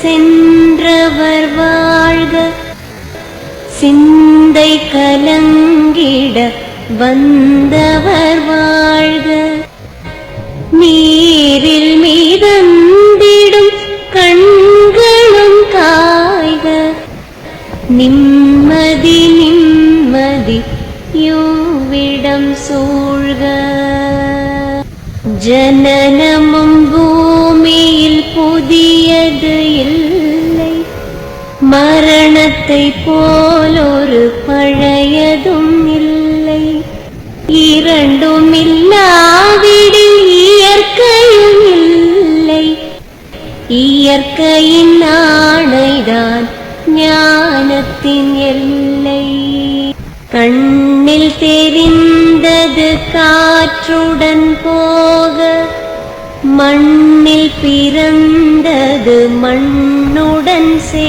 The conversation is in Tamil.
சென்றவர் வாழ்க. சிந்தை கலங்கிட வந்தவர் வாழ்க. நீரில் மீதந்திடும் கண்களும் காய்க. நிம்மதி நிம்மதி யோவிடம் சூழ்க. ஜனனமும் பூ மரணத்தை போலொரு பழையதும் இல்லை. இரண்டும் இல்லாவிடில் இயற்கையும் இல்லை. இயற்கையின் ஆணைதான் ஞானத்தின் எல்லை. கண்ணில் தெரிந்தது காற்றுடன் போக மண்ணில் பிறந்தது மண்ணுடன் சே